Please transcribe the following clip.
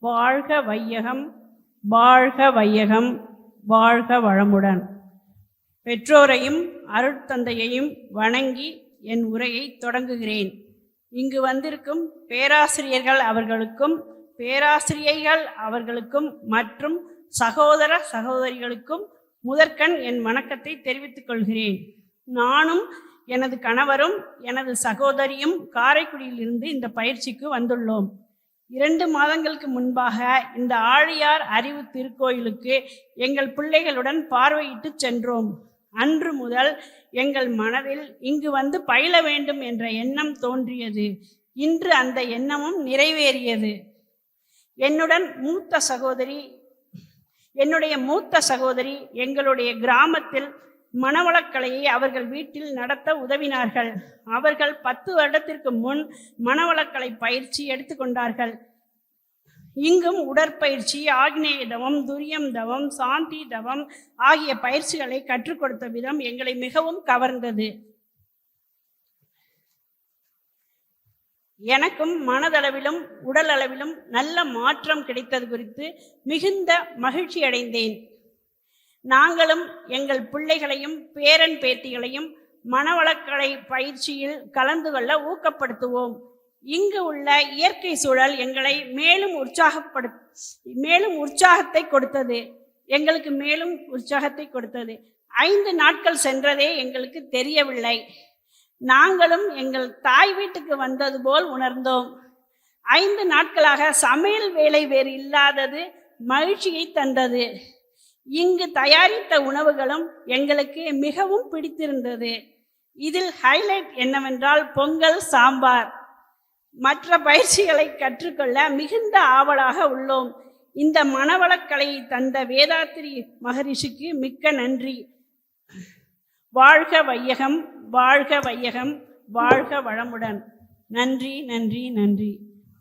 வாழ்க வையகம் வாழ்க வையகம் வாழ்க வளமுடன். பெற்றோரையும் அருட்தந்தையையும் வணங்கி என் உரையை தொடங்குகிறேன். இங்கு வந்திருக்கும் பேராசிரியர்கள் அவர்களுக்கும் பேராசிரியைகள் அவர்களுக்கும் மற்றும் சகோதர சகோதரிகளுக்கும் முதற்கண் என் வணக்கத்தை தெரிவித்துக் கொள்கிறேன். நானும் எனது கணவரும் எனது சகோதரியும் காரைக்குடியிலிருந்து இந்த பயிற்சிக்கு வந்துள்ளோம். இரண்டு மாதங்களுக்கு முன்பாக இந்த ஆழியார் அறிவு திருக்கோயிலுக்கு எங்கள் பிள்ளைகளுடன் பார்வையிட்டு சென்றோம். அன்று முதல் எங்கள் மனதில் இங்கு வந்து பயில வேண்டும் என்ற எண்ணம் தோன்றியது. இன்று அந்த எண்ணமும் நிறைவேறியது. என்னுடன் மூத்த சகோதரி என்னுடைய மூத்த சகோதரி எங்களுடைய கிராமத்தில் மணவளக்கலையை அவர்கள் வீட்டில் நடத்த உதவினார்கள். அவர்கள் பத்து வருடத்திற்கு முன் மணவளக்கலை பயிற்சி எடுத்துக்கொண்டார்கள் இங்கும் உடற்பயிற்சி ஆக்னேய தவம் துரியம் தவம் சாந்தி தவம் ஆகிய பயிற்சிகளை கற்றுக் கொடுத்த விதம் எங்களை மிகவும் கவர்ந்தது. எனக்கும் மனதளவிலும் உடல் அளவிலும் நல்ல மாற்றம் கிடைத்தது குறித்து மிகுந்த மகிழ்ச்சி அடைந்தேன் நாங்களும் எங்கள் பிள்ளைகளையும் பேரன் பேத்திகளையும் மனவளக்கலை பயிற்சியில் கலந்து கொள்ள ஊக்கப்படுத்துவோம். இங்கு உள்ள இயற்கை சூழல் எங்களை மேலும் உற்சாகப்படு மேலும் உற்சாகத்தை கொடுத்தது. எங்களுக்கு மேலும் உற்சாகத்தை கொடுத்தது. ஐந்து நாட்கள் சென்றதே எங்களுக்கு தெரியவில்லை. நாங்களும் எங்கள் தாய் வீட்டுக்கு வந்தது போல் உணர்ந்தோம். ஐந்து நாட்களாக சமையல் வேலை வேறு இல்லாதது மகிழ்ச்சியை தந்தது. இங்கு தயாரித்த உணவுகளும் எங்களுக்கு மிகவும் பிடித்திருந்தது. இதில் ஹைலைட் என்னவென்றால் பொங்கல் சாம்பார். மற்ற பயிற்சிகளை கற்றுக்கொள்ள மிகுந்த ஆவலாக உள்ளோம். இந்த மனவளக்கலையை தந்த வேதாத்திரி மகரிஷிக்கு மிக்க நன்றி. வாழ்க வையகம் வாழ்க வையகம் வாழ்க வளமுடன். நன்றி நன்றி நன்றி.